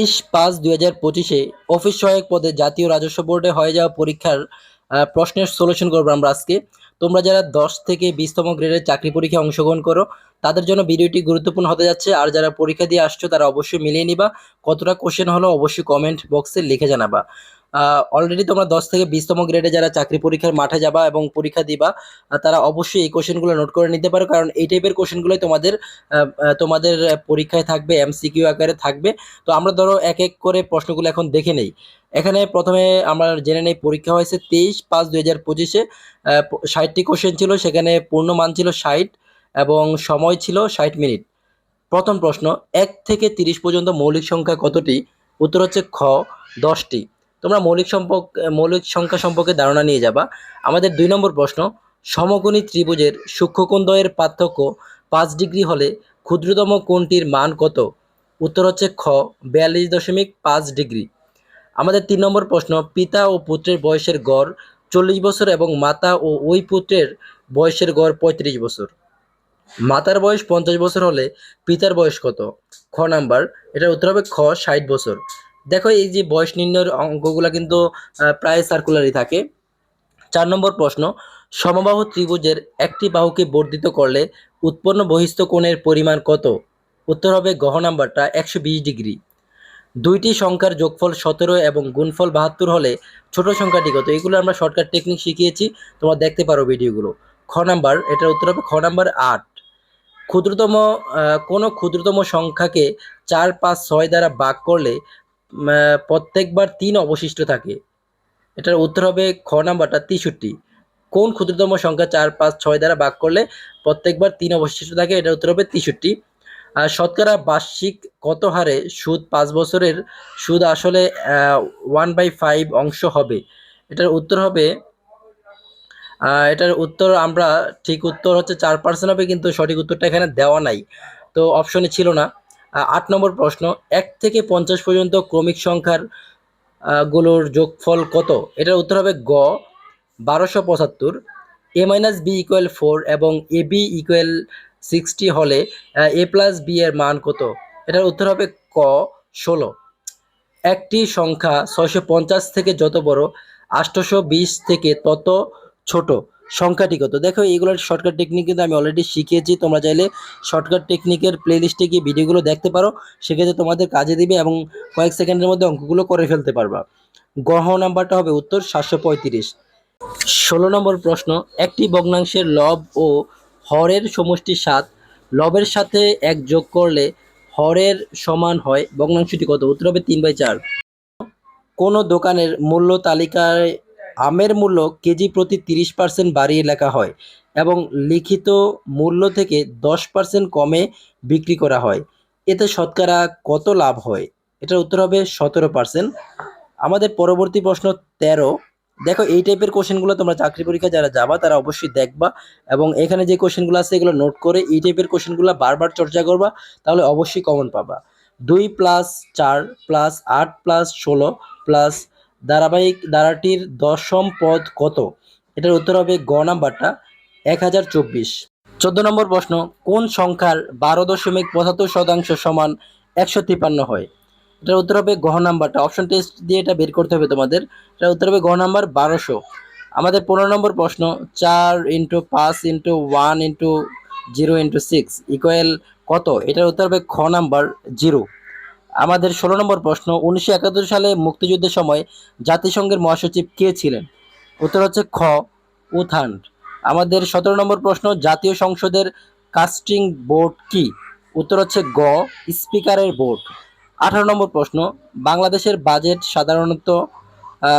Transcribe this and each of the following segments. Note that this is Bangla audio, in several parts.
তেইশ পাঁচ দুই হাজার পঁচিশে অফিস সহায়ক পদে জাতীয় রাজস্ব বোর্ডে হয়ে যাওয়া পরীক্ষার প্রশ্নের সলিউশন করব আমরা আজকে। তোমরা যারা দশ থেকে বিশতম গ্রেডের চাকরি পরীক্ষায় অংশগ্রহণ করো, তাদের জন্য ভিডিওটি গুরুত্বপূর্ণ হতে যাচ্ছে। আর যারা পরীক্ষা দিয়ে আসছো, তারা অবশ্যই মিলিয়ে নিবা। কতটা কোশ্চেন হলো, অবশ্যই কমেন্ট বক্সে লিখে জানাবা। অলরেডি তোমরা দশ থেকে বিশতম গ্রেডে যারা চাকরি পরীক্ষার মাঠে যাবা এবং পরীক্ষা দিবা তারা অবশ্যই এই কোশ্চেনগুলো নোট করে নিতে পারো। কারণ এই টাইপের কোশ্চেনগুলোই তোমাদের তোমাদের পরীক্ষায় থাকবে এমসিকিউ আকারে থাকবে। তো আমরা ধরো এক এক করে প্রশ্নগুলো এখন দেখে নেই। এখানে প্রথমে আমরা জেনে নেই পরীক্ষা হয়েছে তেইশ পাঁচ দুই হাজার পঁচিশে। ষাটটি কোশ্চেন ছিল, সেখানে পূর্ণ মান ছিল ষাট এবং সময় ছিল ষাট মিনিট। প্রথম প্রশ্ন, এক থেকে তিরিশ পর্যন্ত মৌলিক সংখ্যা কতটি? উত্তর হচ্ছে খ, দশটি। তোমরা মৌলিক সম্পর্ক, মৌলিক সংখ্যা সম্পর্কে ধারণা নিয়ে যাবা। আমাদের দুই নম্বর প্রশ্ন, সমকোণী ত্রিভুজের সূক্ষ্মকোণদ্বয়ের পার্থক্য পাঁচ ডিগ্রি হলে ক্ষুদ্রতম কোণটির মান কত? উত্তর হচ্ছে খ, বিয়াল্লিশ দশমিক পাঁচ ডিগ্রি। আমাদের তিন নম্বর প্রশ্ন, পিতা ও পুত্রের বয়সের গড় চল্লিশ বছর এবং মাতা ও ওই পুত্রের বয়সের গড় পঁয়ত্রিশ বছর। মাতার বয়স পঞ্চাশ বছর হলে পিতার বয়স কত? খ নাম্বার, এটার উত্তর হবে খ, ষাট বছর। দেখো, এই যে বয়স নির্ণয়ের অঙ্কগুলো কিন্তু প্রায় সার্কুলারই থাকে। চার নম্বর প্রশ্ন, সমবাহু ত্রিভুজের একটি বাহুকে বর্ধিত করলে উৎপন্ন বহিস্থ কোণের পরিমাণ কত? উত্তর হবে গহ নাম্বারটা একশো বিশ ডিগ্রি। দুইটি সংখ্যার যোগফল সতেরো এবং গুণফল বাহাত্তর হলে ছোট সংখ্যাটি কত? এগুলো আমরা শর্টকাট টেকনিক শিখিয়েছি, তোমরা দেখতে পারো ভিডিওগুলো। খ নাম্বার, এটার উত্তর হবে খ নাম্বার আট। ক্ষুদ্রতম কোনো ক্ষুদ্রতম সংখ্যাকে চার, পাঁচ, ছয় দ্বারা ভাগ করলে প্রত্যেকবার তিন অবশিষ্ট থাকে। এটার উত্তর হবে খ নাম্বারটা তেষট্টি। কোন ক্ষুদ্রতম সংখ্যা চার, পাঁচ, ছয় দ্বারা ভাগ করলে প্রত্যেকবার তিন অবশিষ্ট থাকে? এটার উত্তর হবে তেষট্টি। আর শতকরা বার্ষিক কত হারে সুদ পাঁচ বছরের সুদ আসলে ওয়ান বাই ফাইভ অংশ হবে? এটার উত্তর হবে এটার উত্তর আমরা ঠিক উত্তর হচ্ছে চার পার্সেন্ট হবে, কিন্তু সঠিক উত্তরটা এখানে দেওয়া নাই। তো অপশনে ছিল না। আট নম্বর প্রশ্ন, এক থেকে পঞ্চাশ পর্যন্ত ক্রমিক সংখ্যারগুলোর যোগফল কত? এটার উত্তর হবে গ, বারোশো পঁচাত্তর। A minus B equal four এবং এ বি ইকুয়াল সিক্সটি হলে এ প্লাস বি এর মান কত? এটার উত্তর হবে ক, ষোলো। একটি সংখ্যা ছয়শো পঞ্চাশ থেকে যত বড় আটশোশো বিশ থেকে তত ছোট। সংখ্যাটি কত দেখো, এইগুলোর শর্টকাট টেকনিক কিন্তু আমি অলরেডি শিখিয়েছি। তোমরা চাইলে শর্টকাট টেকনিকের প্লেলিস্টে গিয়ে ভিডিওগুলো দেখতে পারো। সেক্ষেত্রে তোমাদের কাজে দিবে এবং কয়েক সেকেন্ডের মধ্যে অঙ্কগুলো করে ফেলতে পারবা। গহ নাম্বারটা হবে উত্তর, সাতশো পঁয়ত্রিশ। ষোলো নম্বর প্রশ্ন, একটি ভগ্নাংশের লব ও হরের সমষ্টি সাত। লবের সাথে এক যোগ করলে হরের সমান হয় ভগ্নাংশটি কত? উত্তর হবে তিন বাই চার। কোনো দোকানের মূল্য তালিকায় আমের মূল্য কেজি প্রতি তিরিশ পার্সেন্ট বাড়িয়ে লেখা হয় এবং লিখিত মূল্য থেকে দশ পার্সেন্ট কমে বিক্রি করা হয়। এতে শতকরা কত লাভ হয়? এটার উত্তর হবে সতেরো পার্সেন্ট আমাদের পরবর্তী প্রশ্ন তেরো। দেখো, এই টাইপের কোশ্চেনগুলো তোমরা চাকরি পরীক্ষা যারা যাবা, তারা অবশ্যই দেখবা এবং এখানে যে কোশ্চেনগুলো আছে, এগুলো নোট করে এই টাইপের কোশ্চেনগুলো বারবার চর্চা করবা, তাহলে অবশ্যই কমন পাবা। দুই প্লাস চার প্লাস আট প্লাস ষোলো প্লাস ধারাবাহিক ধারাটির দশম পদ কত? এটার উত্তর হবে গ নাম্বারটা, এক হাজার চব্বিশ। চোদ্দ নম্বর প্রশ্ন, কোন সংখ্যার বারো দশমিক পঁচাত্তর শতাংশ সমান একশো তিপ্পান্ন হয়? এটার উত্তর হবে গহ নাম্বারটা। অপশন টেস্ট দিয়ে এটা বের করতে হবে তোমাদের। এটার উত্তর হবে গহ নাম্বার বারোশো। আমাদের পনেরো নম্বর প্রশ্ন, চার ইন্টু পাঁচ into one into zero into six equal কত? এটার উত্তর হবে খ নাম্বার জিরো। আমাদের ষোলো নম্বর প্রশ্ন, উনিশশো একাত্তর সালে মুক্তিযুদ্ধের সময় জাতিসংঘের মহাসচিব কে ছিলেন? উত্তর হচ্ছে খ, উথান। আমাদের সতেরো নম্বর প্রশ্ন, জাতীয় সংসদের কাস্টিং বোর্ড কি? উত্তর হচ্ছে গ, স্পিকারের বোর্ড। আঠারো নম্বর প্রশ্ন, বাংলাদেশের বাজেট সাধারণত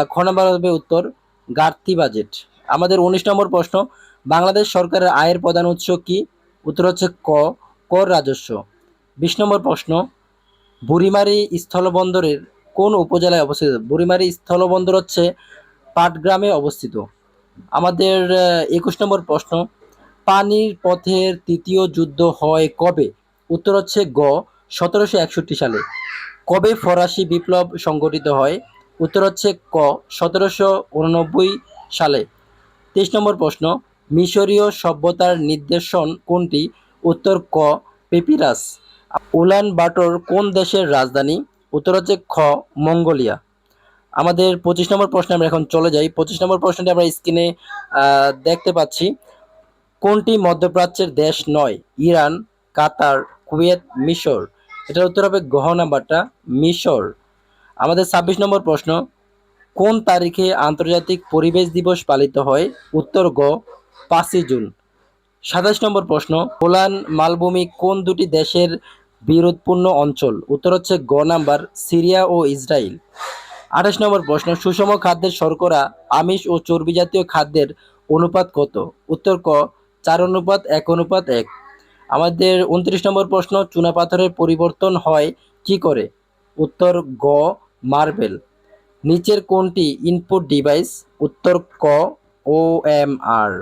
খ নম্বর উত্তর, ঘাটতি বাজেট। আমাদের উনিশ নম্বর প্রশ্ন, বাংলাদেশ সরকারের আয়ের প্রধান উৎস কি? উত্তর হচ্ছে ক, কর রাজস্ব। বিশ নম্বর প্রশ্ন বুড়িমারি স্থলবন্দরের কোন উপজেলায় অবস্থিত? বুড়িমারি স্থলবন্দর হচ্ছে পাটগ্রামে অবস্থিত। আমাদের একুশ নম্বর প্রশ্ন, পানির পথের তৃতীয় যুদ্ধ হয় কবে? উত্তর হচ্ছে গ, সতেরোশো একষট্টি সালে। কবে ফরাসি বিপ্লব সংগঠিত হয়? উত্তর হচ্ছে ক, সতেরোশো উননব্বই সালে। তেইশ নম্বর প্রশ্ন, মিশরীয় সভ্যতার নির্দেশন কোনটি? উত্তর ক, পেপিরাস। উলান বাটর কোন দেশের রাজধানী? উত্তর হচ্ছে খ, মঙ্গোলিয়া। আমাদের পঁচিশ নম্বর প্রশ্নে আমরা এখন চলে যাই। পঁচিশ নম্বর প্রশ্নটি আমরা স্ক্রিনে দেখতে পাচ্ছি। কোনটি মধ্যপ্রাচ্যের দেশ নয়? ইরান, কাতার, কুয়েত, মিশর। এটার উত্তর হবে গহ নাম্বারটা, মিশর। আমাদের ছাব্বিশ নম্বর প্রশ্ন, কোন তারিখে আন্তর্জাতিক পরিবেশ দিবস পালিত হয়? উত্তর গ, পাঁচই জুন। সাতাশ নম্বর প্রশ্ন গোলান মালভূমি কোন দুটি দেশের বিরোধপূর্ণ অঞ্চল। উত্তর হচ্ছে গ নাম্বার, সিরিয়া ও ইসরায়েল আঠাশ নম্বর প্রশ্ন, সুষম খাদ্যের শর্করা, আমিষ ও চর্বি জাতীয় খাদ্যের অনুপাত কত? উত্তর ক, চার অনুপাত, এক অনুপাত, এক। আমাদের উনত্রিশ নম্বর প্রশ্ন চুনাপাথরের পরিবর্তন হয় কি করে? উত্তর গ, মার্বেল। নিচের কোনটি ইনপুট ডিভাইস? উত্তর ক, ও এম আর।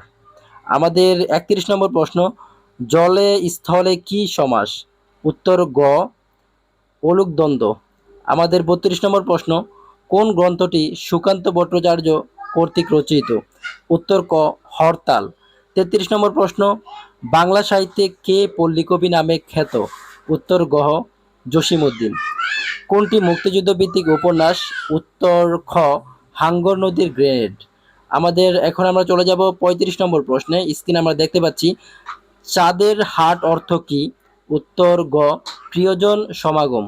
আমাদের একত্রিশ নম্বর প্রশ্ন, জলে স্থলে কি সমাস? উত্তর গ অলুকদ্বন্দ্ব আমাদের বত্রিশ নম্বর প্রশ্ন, কোন গ্রন্থটি সুকান্ত ভট্টাচার্য কর্তৃক রচিত? উত্তর ক, হরতাল। তেত্রিশ নম্বর প্রশ্ন, বাংলা সাহিত্যে কে পল্লীকবি নামে খ্যাত? উত্তর গহ জসিমউদ্দিন। কোনটি মুক্তিযুদ্ধ ভিত্তিক উপন্যাস? উত্তর খ, হাঙ্গর নদীর গ্রেনেড। আমাদের এখন আমরা চলে যাব পঁয়ত্রিশ নম্বর প্রশ্নে। স্ক্রিনে আমরা দেখতে পাচ্ছি, চাঁদের হাট অর্থ কি? উত্তর গ প্রিয়জন সমাগম।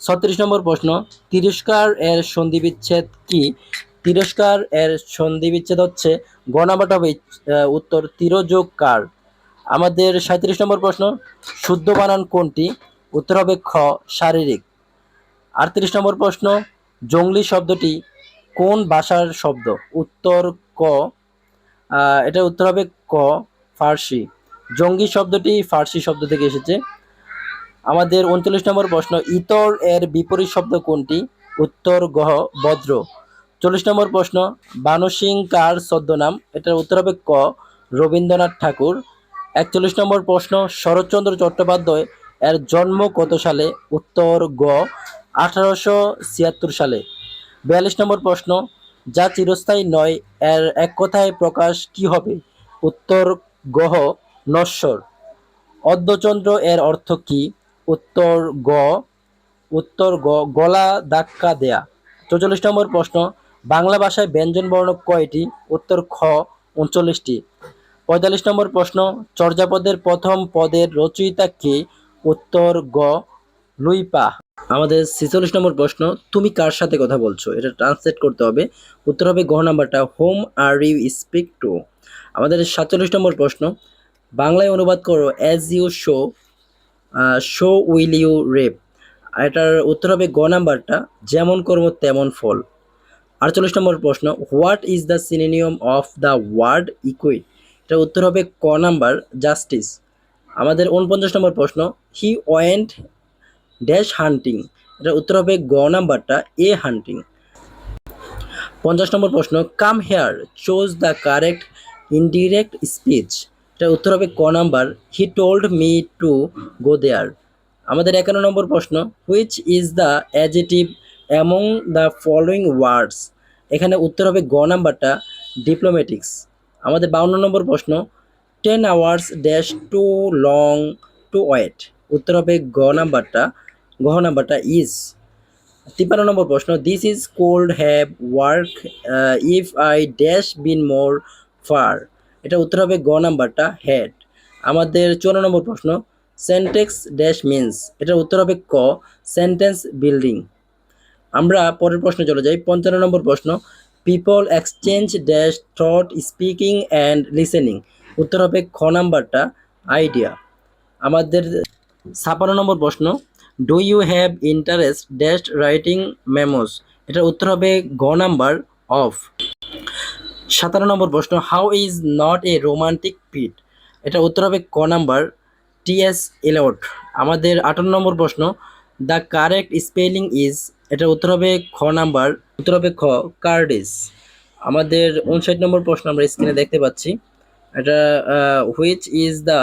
ছত্রিশ নম্বর প্রশ্ন, তিরস্কার এর সন্ধিবিচ্ছেদ কি? তিরস্কার এর সন্ধিবিচ্ছেদ হচ্ছে গ নাম্বারটা উত্তর তিরযোগ কার? আমাদের সাঁত্রিশ নম্বর প্রশ্ন, শুদ্ধ বানান কোনটি? উত্তর হবে খ, শারীরিক। আটত্রিশ নম্বর প্রশ্ন, জঙ্গলি শব্দটি কোন ভাষার শব্দ? উত্তর ক এটার উত্তর হবে ক, ফার্সি। জঙ্গি শব্দটি ফার্সি শব্দ থেকে এসেছে। আমাদের উনচল্লিশ নম্বর প্রশ্ন, ইতর এর বিপরীত শব্দ কোনটি? উত্তর গহ, বজ্র। চল্লিশ নম্বর প্রশ্ন বানু সিং কার ছদ্মনাম? এটার উত্তর হবে ক, রবীন্দ্রনাথ ঠাকুর। একচল্লিশ নম্বর প্রশ্ন, শরৎচন্দ্র চট্টোপাধ্যায় এর জন্ম কত সালে? উত্তর গ, আঠারোশো ছিয়াত্তর সালে। বিয়াল্লিশ নম্বর প্রশ্ন, যা চিরস্থায়ী নয়, এর এক কথায় প্রকাশ কি হবে? উত্তর গহ নশ্বর। অর্ধচন্দ্র এর অর্থ কি? উত্তর গ উত্তর গ, গলা ধাক্কা দেয়া। চৌচল্লিশ নম্বর প্রশ্ন, বাংলা ভাষায় ব্যঞ্জন বর্ণ কয়টি? উত্তর খ, উনচল্লিশটি। পঁয়তাল্লিশ নম্বর প্রশ্ন, চর্যাপদের প্রথম পদের রচয়িতা কে? উত্তর গ লুইপা আমাদের ছেচল্লিশ নম্বর প্রশ্ন, তুমি কার সাথে কথা বলছো? এটা ট্রান্সলেট করতে হবে। উত্তর হবে গ নাম্বারটা whom are you speak to আমাদের সাতচল্লিশ নম্বর প্রশ্ন বাংলায় অনুবাদ করো as you sow so will you reap এটার উত্তর হবে গ নাম্বারটা, যেমন কর্ম তেমন ফল। আটচল্লিশ নম্বর প্রশ্ন what is the synonym of the word equate এটার উত্তর হবে ক নাম্বার জাস্টিস আমাদের উনপঞ্চাশ নম্বর প্রশ্ন হি ওয়েন্ট ড্যাশ হান্টিং এটার উত্তর হবে গ নাম্বারটা এ হান্টিং পঞ্চাশ নম্বর প্রশ্ন come here choose the correct indirect speech এটার উত্তর হবে ক number he told me to go there আমাদের একান্ন নম্বর প্রশ্ন which is the adjective among the following words এখানে উত্তর হবে গ নাম্বারটা ডিপ্লোম্যাটিক্স আমাদের বাউন্ন নম্বর প্রশ্ন ten hours dash too long to wait উত্তর হবে গ নাম্বারটা গহ নাম্বারটা ইজ তিপ্পান্ন নম্বর প্রশ্ন this is cold have work if I dash been more far এটা উত্তর হবে গ নাম্বারটা হেড আমাদের চুয়ান্ন নম্বর প্রশ্ন সেন্টেক্স ড্যাশ মিন্স এটার উত্তর হবে ক সেন্টেন্স বিল্ডিং আমরা পরের প্রশ্নে চলে যাই, পঞ্চান্ন নম্বর প্রশ্ন people exchange dash thought speaking and listening উত্তর হবে খ নাম্বারটা আইডিয়া আমাদের ছাপান্ন নম্বর প্রশ্ন do you have interest dash writing memos এটার উত্তর হবে গ নাম্বার অফ সাতান্ন নম্বর প্রশ্ন how is not a romantic pit এটা উত্তর হবে ক নাম্বার টিএস এলট আমাদের আটান্ন নম্বর প্রশ্ন দ্য কারেক্ট স্পেলিং ইজ এটা উত্তর হবে খ নাম্বার, উত্তর হবে খ কার্ডিস আমাদের উনষাট নম্বর প্রশ্ন আমরা স্ক্রিনে দেখতে পাচ্ছি। এটা which is the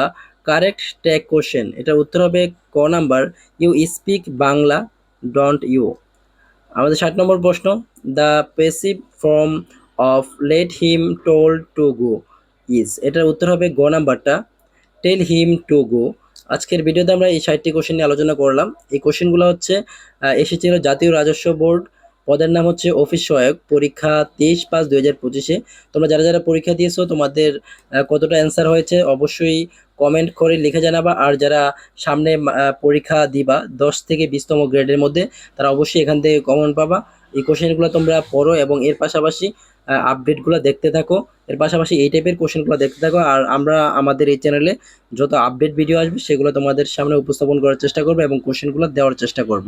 correct tag question এটা উত্তর হবে ক number you speak Bangla don't you আমাদের ষাট নম্বর প্রশ্ন the passive form of let him told to go is এটার উত্তর হবে গ নাম্বারটা টেল হিম টু গো আজকের ভিডিওতে আমরা এই ষাটটি কোশ্চেন নিয়ে আলোচনা করলাম। এই কোশ্চেনগুলো হচ্ছে এসেছিল জাতীয় রাজস্ব বোর্ড, পদের নাম হচ্ছে অফিস সহায়ক, পরীক্ষা তেইশ পাঁচ দুই হাজার পঁচিশে। তোমরা যারা যারা পরীক্ষা দিয়েছ, তোমাদের কতটা অ্যান্সার হয়েছে অবশ্যই কমেন্ট করে লিখে জানাবা। আর যারা সামনে পরীক্ষা দিবা, দশ থেকে বিশতম গ্রেডের মধ্যে, তারা অবশ্যই এখান থেকে কমেন্ট পাবা। এই কোশ্চেনগুলো তোমরা পড়ো এবং এর পাশাপাশি আপডেটগুলো দেখতে থাকো। এর পাশাপাশি এই টাইপের কোশ্চেনগুলো দেখতে থাকো। আর আমরা আমাদের এই চ্যানেলে যত আপডেট ভিডিও আসবে, সেগুলো তোমাদের সামনে উপস্থাপন করার চেষ্টা করব এবং কোশ্চেনগুলো দেওয়ার চেষ্টা করব।